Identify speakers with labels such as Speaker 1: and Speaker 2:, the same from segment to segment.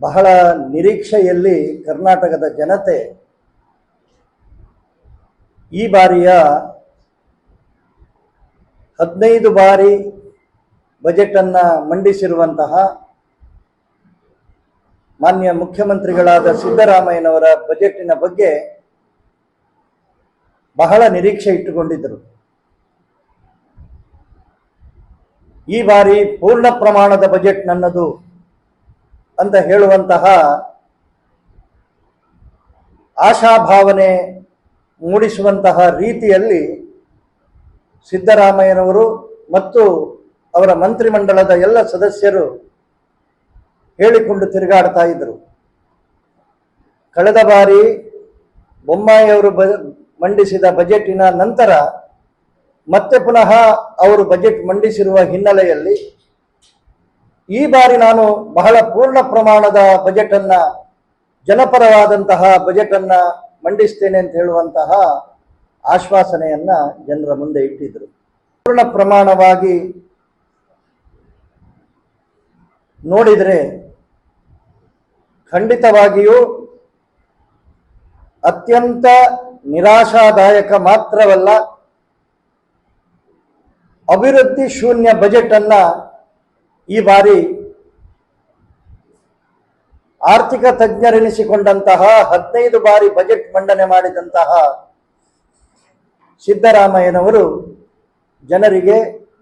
Speaker 1: ಬಹಳ ನಿರೀಕ್ಷೆಯಲ್ಲಿ ಕರ್ನಾಟಕದ ಜನತೆ ಈ ಬಾರಿಯ ಹದಿನೈದು ಬಾರಿ ಬಜೆಟನ್ನು ಮಂಡಿಸಿರುವಂತಹ ಮಾನ್ಯ ಮುಖ್ಯಮಂತ್ರಿಗಳಾದ ಸಿದ್ದರಾಮಯ್ಯನವರ ಬಜೆಟಿನ ಬಗ್ಗೆ ಬಹಳ ನಿರೀಕ್ಷೆ ಇಟ್ಟುಕೊಂಡಿದ್ದರು. ಈ ಬಾರಿ ಪೂರ್ಣ ಪ್ರಮಾಣದ ಬಜೆಟ್ ನನ್ನದು ಅಂತ ಹೇಳುವಂತಹ ಆಶಾಭಾವನೆ ಮೂಡಿಸುವಂತಹ ರೀತಿಯಲ್ಲಿ ಸಿದ್ದರಾಮಯ್ಯನವರು ಮತ್ತು ಅವರ ಮಂತ್ರಿಮಂಡಲದ ಎಲ್ಲ ಸದಸ್ಯರು ಹೇಳಿಕೊಂಡು ತಿರುಗಾಡ್ತಾ ಇದ್ದರು. ಕಳೆದ ಬಾರಿ ಬೊಮ್ಮಾಯಿಯವರು ಬ ಮಂಡಿಸಿದ ಬಜೆಟಿನ ನಂತರ ಮತ್ತೆ ಪುನಃ ಅವರು ಬಜೆಟ್ ಮಂಡಿಸಿರುವ ಹಿನ್ನೆಲೆಯಲ್ಲಿ ಈ ಬಾರಿ ನಾನು ಬಹಳ ಪೂರ್ಣ ಪ್ರಮಾಣದ ಬಜೆಟ್ ಅನ್ನ, ಜನಪರವಾದಂತಹ ಬಜೆಟನ್ನ ಮಂಡಿಸ್ತೇನೆ ಅಂತ ಹೇಳುವಂತಹ ಆಶ್ವಾಸನೆಯನ್ನ ಜನರ ಮುಂದೆ ಇಟ್ಟಿದ್ರು. ಪೂರ್ಣ ಪ್ರಮಾಣವಾಗಿ ನೋಡಿದರೆ ಖಂಡಿತವಾಗಿಯೂ ಅತ್ಯಂತ ನಿರಾಶಾದಾಯಕ ಮಾತ್ರವಲ್ಲ, ಅಭಿವೃದ್ಧಿ ಶೂನ್ಯ ಬಜೆಟ್ ಅನ್ನ ಈ ಬಾರಿ ಆರ್ಥಿಕ ತಜ್ಞರೆನಿಸಿಕೊಂಡಂತಹ ಹದಿನೈದು ಬಾರಿ ಬಜೆಟ್ ಮಂಡನೆ ಮಾಡಿದಂತಹ ಸಿದ್ದರಾಮಯ್ಯನವರು ಜನರಿಗೆ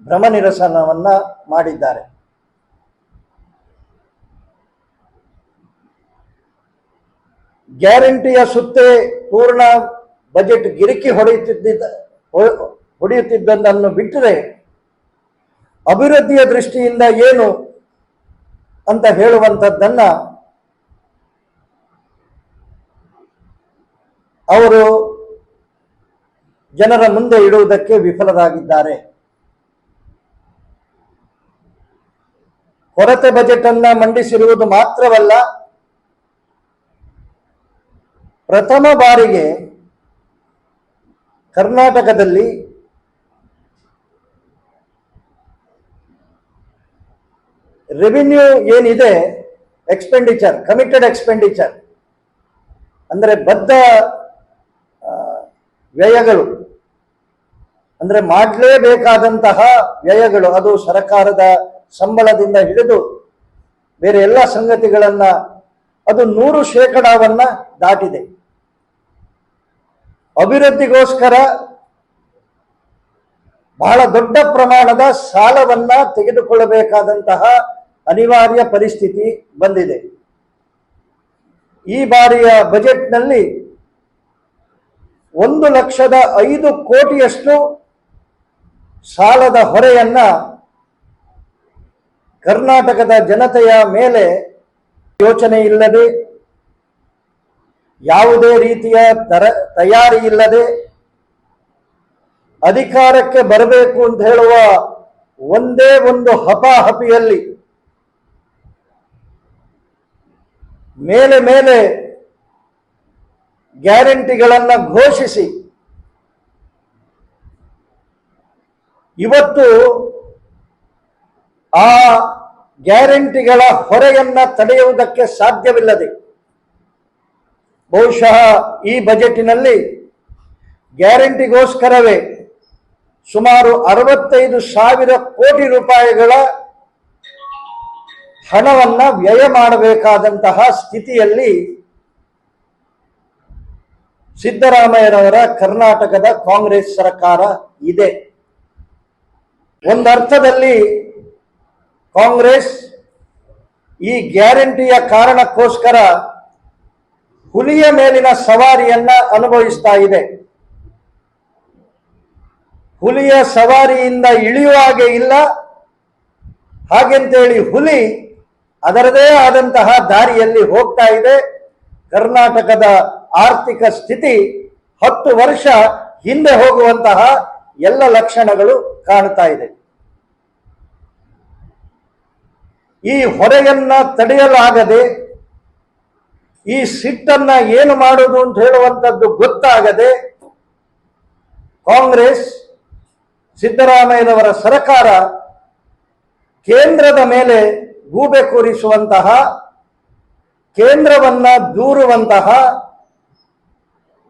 Speaker 1: ಭ್ರಮ ನಿರಸನವನ್ನ ಮಾಡಿದ್ದಾರೆ. ಗ್ಯಾರಂಟಿಯ ಸುತ್ತೇ ಪೂರ್ಣ ಬಜೆಟ್ ಗಿರಿಕಿ ಹೊಡೆಯುತ್ತಿದ್ದ ಹೊಡೆಯುತ್ತಿದ್ದನ್ನು ಬಿಟ್ಟರೆ ಅಭಿವೃದ್ಧಿಯ ದೃಷ್ಟಿಯಿಂದ ಏನು ಅಂತ ಹೇಳುವಂಥದ್ದನ್ನ ಅವರು ಜನರ ಮುಂದೆ ಇಡುವುದಕ್ಕೆ ವಿಫಲರಾಗಿದ್ದಾರೆ. ಕೊರತೆ ಬಜೆಟ್ ಅನ್ನ ಮಂಡಿಸಿರುವುದು ಮಾತ್ರವಲ್ಲ, ಪ್ರಥಮ ಬಾರಿಗೆ ಕರ್ನಾಟಕದಲ್ಲಿ ರೆವಿನ್ಯೂ ಏನಿದೆ? ಎಕ್ಸ್ಪೆಂಡಿಚರ್ ಕಮಿಟೆಡ್ ಎಕ್ಸ್ಪೆಂಡಿಚರ್ ಅಂದರೆ ಬದ್ಧ ವ್ಯಯಗಳು. ಅಂದರೆ ಮಾಡಲೇಬೇಕಾದಂತಹ ವ್ಯಯಗಳು. ಅದು ಸರಕಾರದ ಸಂಬಳದಿಂದ ಹಿಡಿದು ಬೇರೆ ಎಲ್ಲ ಸಂಗತಿಗಳನ್ನ ಅದು ನೂರು ಶೇಕಡಾವನ್ನ ದಾಟಿದೆ. ಅಭಿವೃದ್ಧಿಗೋಸ್ಕರ ಬಹಳ ದೊಡ್ಡ ಪ್ರಮಾಣದ ಸಾಲವನ್ನ ತೆಗೆದುಕೊಳ್ಳಬೇಕಾದಂತಹ ಅನಿವಾರ್ಯ ಪರಿಸ್ಥಿತಿ ಬಂದಿದೆ. ಈ ಬಾರಿಯ ಬಜೆಟ್ನಲ್ಲಿ ಒಂದು ಲಕ್ಷದ ಐದು ಕೋಟಿಯಷ್ಟು ಸಾಲದ ಹೊರೆಯನ್ನ ಕರ್ನಾಟಕದ ಜನತೆಯ ಮೇಲೆ ಯೋಚನೆ ಇಲ್ಲದೆ, ಯಾವುದೇ ರೀತಿಯ ತರ ತಯಾರಿ ಇಲ್ಲದೆ, ಅಧಿಕಾರಕ್ಕೆ ಬರಬೇಕು ಅಂತ ಹೇಳುವ ಒಂದೇ ಒಂದು ಹಪಾಹಪಿಯಲ್ಲಿ ಮೇಲೆ ಮೇಲೆ ಗ್ಯಾರಂಟಿಗಳನ್ನು ಘೋಷಿಸಿ. ಇವತ್ತು ಆ ಗ್ಯಾರಂಟಿಗಳ ಹೊರೆಯನ್ನ ತಡೆಯುವುದಕ್ಕೆ ಸಾಧ್ಯವಿಲ್ಲದೆ ಬಹುಶಃ ಈ ಬಜೆಟಿನಲ್ಲಿ ಗ್ಯಾರಂಟಿಗೋಸ್ಕರವೇ ಸುಮಾರು ಅರವತ್ತೈದು ಸಾವಿರ ಕೋಟಿ ರೂಪಾಯಿಗಳ ಹಣವನ್ನ ವ್ಯಯ ಮಾಡಬೇಕಾದಂತಹ ಸ್ಥಿತಿಯಲ್ಲಿ ಸಿದ್ದರಾಮಯ್ಯನವರ ಕರ್ನಾಟಕದ ಕಾಂಗ್ರೆಸ್ ಸರ್ಕಾರ ಇದೆ. ಒಂದರ್ಥದಲ್ಲಿ ಕಾಂಗ್ರೆಸ್ ಈ ಗ್ಯಾರಂಟಿಯ ಕಾರಣಕ್ಕೋಸ್ಕರ ಹುಲಿಯ ಮೇಲಿನ ಸವಾರಿಯನ್ನ ಅನುಭವಿಸ್ತಾ ಇದೆ. ಹುಲಿಯ ಸವಾರಿಯಿಂದ ಇಳಿಯುವ ಹಾಗೆ ಇಲ್ಲ. ಹಾಗೆಂತೇಳಿ ಹುಲಿ ಅದರದೇ ಆದಂತಹ ದಾರಿಯಲ್ಲಿ ಹೋಗ್ತಾ ಇದೆ. ಕರ್ನಾಟಕದ ಆರ್ಥಿಕ ಸ್ಥಿತಿ ಹತ್ತು ವರ್ಷ ಹಿಂದೆ ಹೋಗುವಂತಹ ಎಲ್ಲ ಲಕ್ಷಣಗಳು ಕಾಣ್ತಾ ಇದೆ. ಈ ಹೊರೆಯನ್ನ ತಡೆಯಲಾಗದೆ, ಈ ಸಿಟ್ಟನ್ನ ಏನು ಮಾಡುವುದು ಅಂತ ಹೇಳುವಂಥದ್ದು ಗೊತ್ತಾಗದೆ, ಕಾಂಗ್ರೆಸ್, ಸಿದ್ದರಾಮಯ್ಯನವರ ಸರ್ಕಾರ ಕೇಂದ್ರದ ಮೇಲೆ ಗೂಬೆ ಕೂರಿಸುವಂತಹ, ಕೇಂದ್ರವನ್ನು ದೂರುವಂತಹ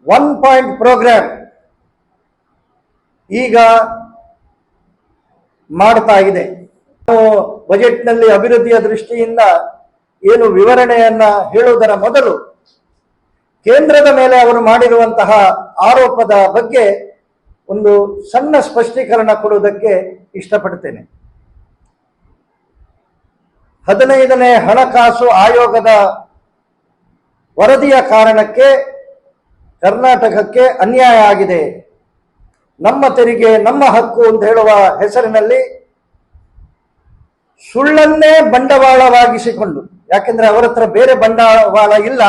Speaker 1: ಒನ್ ಪಾಯಿಂಟ್ ಪ್ರೋಗ್ರಾಮ್ ಈಗ ಮಾಡ್ತಾ ಇದೆ. ಬಜೆಟ್ನಲ್ಲಿ ಅಭಿವೃದ್ಧಿಯ ದೃಷ್ಟಿಯಿಂದ ಏನು ವಿವರಣೆಯನ್ನ ಹೇಳುವುದರ ಮೊದಲು ಕೇಂದ್ರದ ಮೇಲೆ ಅವರು ಮಾಡಿರುವಂತಹ ಆರೋಪದ ಬಗ್ಗೆ ಒಂದು ಸಣ್ಣ ಸ್ಪಷ್ಟೀಕರಣ ಕೊಡುವುದಕ್ಕೆ ಇಷ್ಟಪಡ್ತೇನೆ. ಹದಿನೈದನೇ ಹಣಕಾಸು ಆಯೋಗದ ವರದಿಯ ಕಾರಣಕ್ಕೆ ಕರ್ನಾಟಕಕ್ಕೆ ಅನ್ಯಾಯ ಆಗಿದೆ. ನಮ್ಮ ತೆರಿಗೆ, ನಮ್ಮ ಹಕ್ಕು ಅಂತ ಹೇಳುವ ಹೆಸರಿನಲ್ಲಿ ಸುಳ್ಳನ್ನೇ ಬಂಡವಾಳವಾಗಿಸಿಕೊಂಡು, ಯಾಕೆಂದ್ರೆ ಅವರ ಹತ್ರ ಬೇರೆ ಬಂಡವಾಳ ಇಲ್ಲ,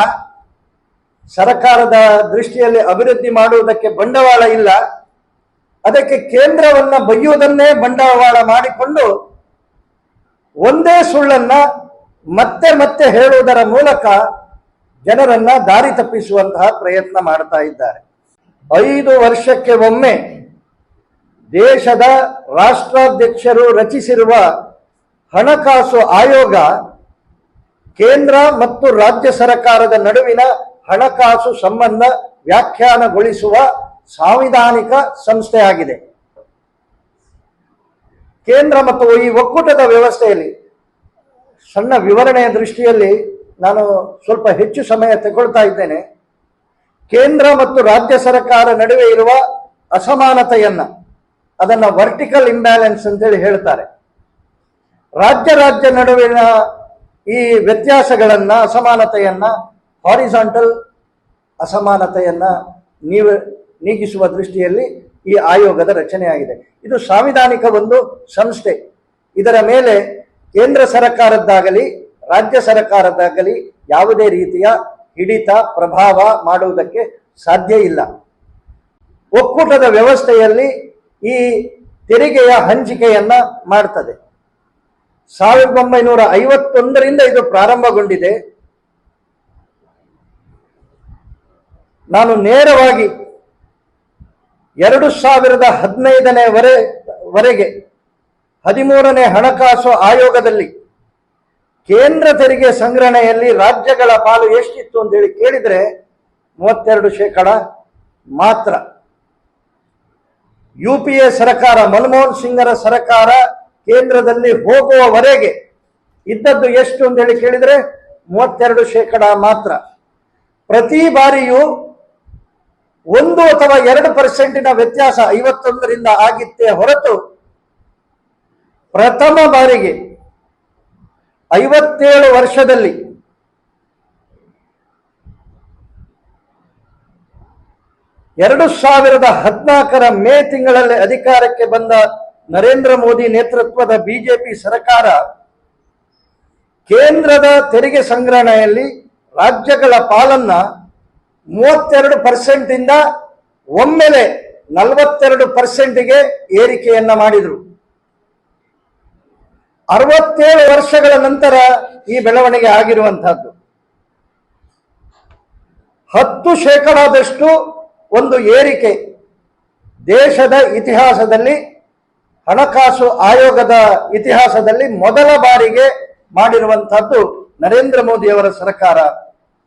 Speaker 1: ಸರ್ಕಾರದ ದೃಷ್ಟಿಯಲ್ಲಿ ಅಭಿವೃದ್ಧಿ ಮಾಡುವುದಕ್ಕೆ ಬಂಡವಾಳ ಇಲ್ಲ, ಅದಕ್ಕೆ ಕೇಂದ್ರವನ್ನ ಬಯ್ಯುವುದನ್ನೇ ಬಂಡವಾಳ ಮಾಡಿಕೊಂಡು ಒಂದೇ ಸುಳ್ಳನ್ನ ಮತ್ತೆ ಮತ್ತೆ ಹೇಳುವುದರ ಮೂಲಕ ಜನರನ್ನ ದಾರಿ ತಪ್ಪಿಸುವಂತಹ ಪ್ರಯತ್ನ ಮಾಡ್ತಾ ಇದ್ದಾರೆ. ಐದು ವರ್ಷಕ್ಕೆ ಒಮ್ಮೆ ದೇಶದ ರಾಷ್ಟ್ರಾಧ್ಯಕ್ಷರು ರಚಿಸಿರುವ ಹಣಕಾಸು ಆಯೋಗ ಕೇಂದ್ರ ಮತ್ತು ರಾಜ್ಯ ಸರ್ಕಾರದ ನಡುವಿನ ಹಣಕಾಸು ಸಂಬಂಧ ವ್ಯಾಖ್ಯಾನಗೊಳಿಸುವ ಸಾಂವಿಧಾನಿಕ ಸಂಸ್ಥೆಯಾಗಿದೆ. ಕೇಂದ್ರ ಮತ್ತು ಈ ಒಕ್ಕೂಟದ ವ್ಯವಸ್ಥೆಯಲ್ಲಿ ಸಣ್ಣ ವಿವರಣೆಯ ದೃಷ್ಟಿಯಲ್ಲಿ ನಾನು ಸ್ವಲ್ಪ ಹೆಚ್ಚು ಸಮಯ ತಗೊಳ್ತಾ ಇದ್ದೇನೆ. ಕೇಂದ್ರ ಮತ್ತು ರಾಜ್ಯ ಸರ್ಕಾರ ನಡುವೆ ಇರುವ ಅಸಮಾನತೆಯನ್ನು, ಅದನ್ನ ವರ್ಟಿಕಲ್ ಇಂಬ್ಯಾಲೆನ್ಸ್ ಅಂತೇಳಿ ಹೇಳ್ತಾರೆ. ರಾಜ್ಯ ರಾಜ್ಯ ನಡುವಿನ ಈ ವ್ಯತ್ಯಾಸಗಳನ್ನ, ಅಸಮಾನತೆಯನ್ನು ಹಾರಿಸಾಂಟಲ್ ಅಸಮಾನತೆಯನ್ನು ನೀವು ನೀಗಿಸುವ ದೃಷ್ಟಿಯಲ್ಲಿ ಈ ಆಯೋಗದ ರಚನೆಯಾಗಿದೆ. ಇದು ಸಾಂವಿಧಾನಿಕ ಒಂದು ಸಂಸ್ಥೆ. ಇದರ ಮೇಲೆ ಕೇಂದ್ರ ಸರ್ಕಾರದ್ದಾಗಲಿ, ರಾಜ್ಯ ಸರ್ಕಾರದ್ದಾಗಲಿ ಯಾವುದೇ ರೀತಿಯ ಹಿಡಿತ, ಪ್ರಭಾವ ಮಾಡುವುದಕ್ಕೆ ಸಾಧ್ಯ ಇಲ್ಲ. ಒಕ್ಕೂಟದ ವ್ಯವಸ್ಥೆಯಲ್ಲಿ ಈ ತೆರಿಗೆಯ ಹಂಚಿಕೆಯನ್ನ ಮಾಡ್ತದೆ. ಸಾವಿರದ ಒಂಬೈನೂರ ಐವತ್ತೊಂದರಿಂದ ಇದು ಪ್ರಾರಂಭಗೊಂಡಿದೆ. ನಾನು ನೇರವಾಗಿ ಎರಡು ಸಾವಿರದ ಹದಿನೈದನೇ ವರೆ, ವರೆಗೆ ಹದಿಮೂರನೇ ಹಣಕಾಸು ಆಯೋಗದಲ್ಲಿ ಕೇಂದ್ರ ತೆರಿಗೆ ಸಂಗ್ರಹಣೆಯಲ್ಲಿ ರಾಜ್ಯಗಳ ಪಾಲು ಎಷ್ಟಿತ್ತು ಅಂತ ಹೇಳಿ ಕೇಳಿದ್ರೆ ಮೂವತ್ತೆರಡು ಶೇಕಡ ಮಾತ್ರ. ಯು ಪಿ ಎ ಸರಕಾರ, ಮನಮೋಹನ್ ಸಿಂಗರ ಸರಕಾರ ಕೇಂದ್ರದಲ್ಲಿ ಹೋಗುವವರೆಗೆ ಇದ್ದದ್ದು ಎಷ್ಟು ಅಂತ ಹೇಳಿ ಕೇಳಿದ್ರೆ ಮೂವತ್ತೆರಡು ಶೇಕಡ ಮಾತ್ರ. ಪ್ರತಿ ಬಾರಿಯೂ ಒಂದು ಅಥವಾ ಎರಡು ಪರ್ಸೆಂಟಿನ ವ್ಯತ್ಯಾಸ ಐವತ್ತೊಂದರಿಂದ ಆಗಿತ್ತೇ ಹೊರತು ಪ್ರಥಮ ಬಾರಿಗೆ ಐವತ್ತೇಳು ವರ್ಷದಲ್ಲಿ ಎರಡು ಸಾವಿರದ ಹದಿನಾಲ್ಕರ ಮೇ ತಿಂಗಳಲ್ಲಿ ಅಧಿಕಾರಕ್ಕೆ ಬಂದ ನರೇಂದ್ರ ಮೋದಿ ನೇತೃತ್ವದ ಬಿಜೆಪಿ ಸರ್ಕಾರ ಕೇಂದ್ರದ ತೆರಿಗೆ ಸಂಗ್ರಹಣೆಯಲ್ಲಿ ರಾಜ್ಯಗಳ ಪಾಲನ್ನ ಮೂವತ್ತೆರಡು ಪರ್ಸೆಂಟ್ ಇಂದ ಒಮ್ಮೆಲೆ ನಲವತ್ತೆರಡು ಪರ್ಸೆಂಟ್ಗೆ ಏರಿಕೆಯನ್ನ ಮಾಡಿದ್ರು. ಅರವತ್ತೇಳು ವರ್ಷಗಳ ನಂತರ ಈ ಬೆಳವಣಿಗೆ ಆಗಿರುವಂತಹದ್ದು ಹತ್ತು ಶೇಕಡಾದಷ್ಟು ಒಂದು ಏರಿಕೆ ದೇಶದ ಇತಿಹಾಸದಲ್ಲಿ, ಹಣಕಾಸು ಆಯೋಗದ ಇತಿಹಾಸದಲ್ಲಿ ಮೊದಲ ಬಾರಿಗೆ ಮಾಡಿರುವಂತಹದ್ದು ನರೇಂದ್ರ ಮೋದಿಯವರ ಸರ್ಕಾರ.